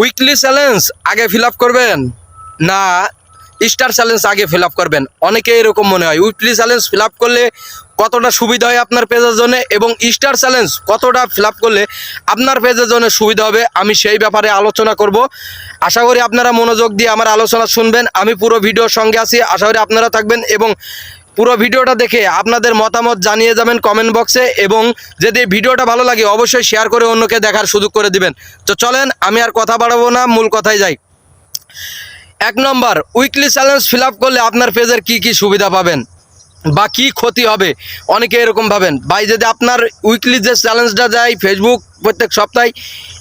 Weekly challenge আগে feel করবেন? না স্টার চ্যালেঞ্জ আগে ফিল করবেন। অনেকে এরকম মনে হয় উইকলি চ্যালেঞ্জ ফিল করলে কতটা সুবিধা হয় আপনার পেজের জন্য এবং স্টার চ্যালেঞ্জ কতটা ফিল করলে আপনার পেজের জন্য সুবিধা হবে, আমি সেই ব্যাপারে আলোচনা করব। আশা করি আপনারা মনোযোগ দিয়ে আমার আলোচনা শুনবেন। আমি পুরো ভিডিওর সঙ্গে আছি, আশা করি আপনারা থাকবেন এবং পুরো ভিডিওটা দেখে আপনাদের মতামত জানিয়ে যাবেন কমেন্ট বক্সে এবং যদি ভিডিওটা ভালো লাগে অবশ্যই শেয়ার করে অন্যকে দেখার সুযোগ করে দিবেন। তো চলেন, আমি আর কথা বাড়াবো না, মূল কথায় যাই। এক নম্বর উইকলি চ্যালেঞ্জ ফিল করলে আপনার পেজের কি কি সুবিধা পাবেন? বা কি ক্ষতি হবে? অনেকে এরকম ভাবেন। ভাই, যদি আপনার উইকলি যে চ্যালেঞ্জটা যায় ফেসবুক প্রত্যেক সপ্তাহে,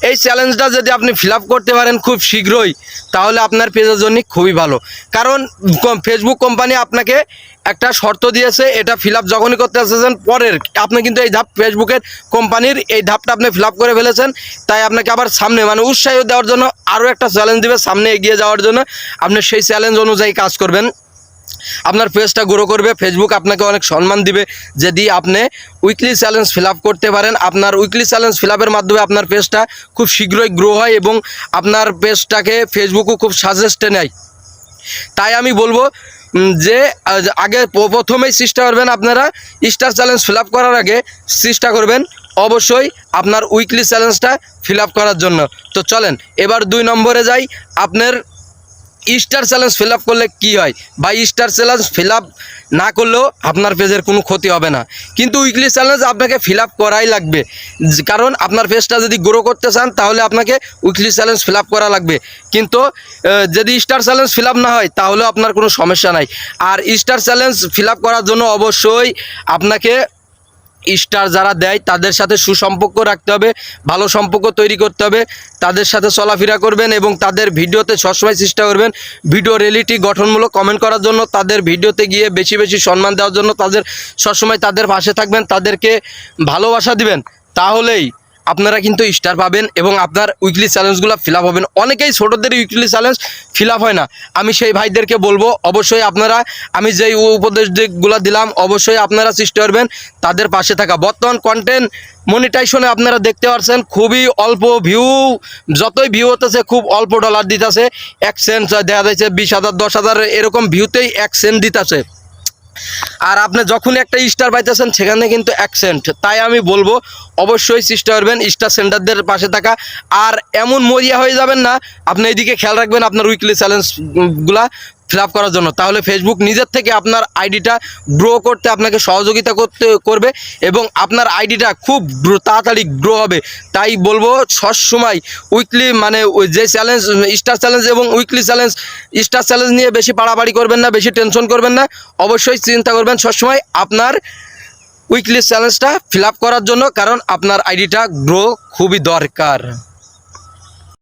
এই চ্যালেঞ্জটা যদি আপনি ফিল করতে পারেন খুব শীঘ্রই, তাহলে আপনার পেজের জন্য খুবই ভালো। কারণ ফেসবুক কোম্পানি আপনাকে একটা শর্ত দিয়েছে, এটা ফিল আপ যখনই করতে আসছেন পরের, আপনি কিন্তু এই ধাপ ফেসবুকের কোম্পানির এই ধাপটা আপনি ফিল করে ফেলেছেন, তাই আপনাকে আবার সামনে মানে উৎসাহ দেওয়ার জন্য আরও একটা চ্যালেঞ্জ দিবে, সামনে এগিয়ে যাওয়ার জন্য। আপনি সেই চ্যালেঞ্জ অনুযায়ী কাজ করবেন। আপনার পেজটা গ্রো করবে ফেসবুক আপনাকে অনেক সম্মান দিবে, যদি আপনি উইকলি চ্যালেঞ্জ ফিল করতে পারেন, আপনার উইকলি চ্যালেঞ্জ ফিল মাধ্যমে আপনার পেজটা খুব শীঘ্রই গ্রো হয় এবং আপনার পেজটাকে ফেসবুকও খুব সাজেস্টে নেয়। তাই আমি বলব যে আগে প্রথমেই চেষ্টা করবেন আপনারা স্টার চ্যালেঞ্জ ফিল করার আগে চেষ্টা করবেন অবশ্যই আপনার উইকলি চ্যালেঞ্জটা ফিল করার জন্য। তো চলেন, এবার দুই নম্বরে যাই, আপনার স্টার চ্যালেঞ্জ ফিল করলে কী হয়? বা স্টার চ্যালেঞ্জ ফিল না করলেও আপনার পেজের কোনো ক্ষতি হবে না। কিন্তু উইকলি চ্যালেঞ্জ আপনাকে ফিল করাই লাগবে। কারণ আপনার পেজটা যদি গ্রো করতে চান, তাহলে আপনাকে উইকলি চ্যালেঞ্জ ফিল করা লাগবে। কিন্তু যদি স্টার চ্যালেঞ্জ ফিল না হয়, তাহলেও আপনার কোনো সমস্যা নাই। আর স্টার চ্যালেঞ্জ ফিল করার জন্য অবশ্যই আপনাকে স্টার যারা দেয়, তাদের সাথে সুসম্পর্ক রাখতে হবে, ভালো সম্পর্ক তৈরি করতে হবে, তাদের সাথে চলাফেরা করবেন এবং তাদের ভিডিওতে সবসময় চেষ্টা করবেন, ভিডিও রিয়েলিটি গঠনমূলক কমেন্ট করার জন্য, তাদের ভিডিওতে গিয়ে বেশি বেশি সম্মান দেওয়ার জন্য, তাদের সবসময় তাদের পাশে থাকবেন, তাদেরকে ভালোবাসা দিবেন, তাহলেই আপনারা কিন্তু স্টার পাবেন এবং আপনার উইকলি চ্যালেঞ্জগুলো ফিল আপ হবেন। অনেকেই ছোটোদের উইকলি চ্যালেঞ্জ ফিল আপ হয় না। আমি সেই ভাইদেরকে বলব, অবশ্যই আপনারা, আমি যেই উপদেশগুলো দিলাম, অবশ্যই আপনারা চেষ্টা করবেন তাদের পাশে থাকা। বর্তমান কন্টেন্ট মনিটাইজেশনে আপনারা দেখতে পাচ্ছেন খুবই অল্প ভিউ যতই ভিউ হতেছে, খুব অল্প ডলার দিতেছে। এক সেন্ট দেখা যাচ্ছে বিশ হাজার, দশ হাজার, এরকম ভিউতেই এক সেন্ট দিতেছে। আর আপনি যখনই একটা স্টার পাইতেছেন, সেখানে কিন্তু অ্যাকসেন্ট তাই আমি বলব, অবশ্যই চেষ্টা করবেন স্টার সেন্টারদের পাশে থাকা। আর এমন মরিয়া হয়ে যাবেন না, আপনি এইদিকে খেয়াল রাখবেন আপনার উইকলি চ্যালেঞ্জগুলা ফিল করার জন্য। তাহলে ফেসবুক নিজের থেকে আপনার আইডিটা গ্রো করতে আপনাকে সহযোগিতা করতে, করবে এবং আপনার আইডিটা খুব তাড়াতাড়ি গ্রো হবে। তাই বলব, সবসময় উইকলি মানে ওই যে চ্যালেঞ্জ স্টার চ্যালেঞ্জ এবং উইকলি চ্যালেঞ্জ স্টার চ্যালেঞ্জ নিয়ে বেশি পাড়াবাড়ি করবেন না, বেশি টেনশন করবেন না। অবশ্যই চিন্তা করবেন, সবসময় আপনার উইকলি চ্যালেঞ্জটা ফিল করার জন্য, কারণ আপনার আইডিটা গ্রো খুবই দরকার।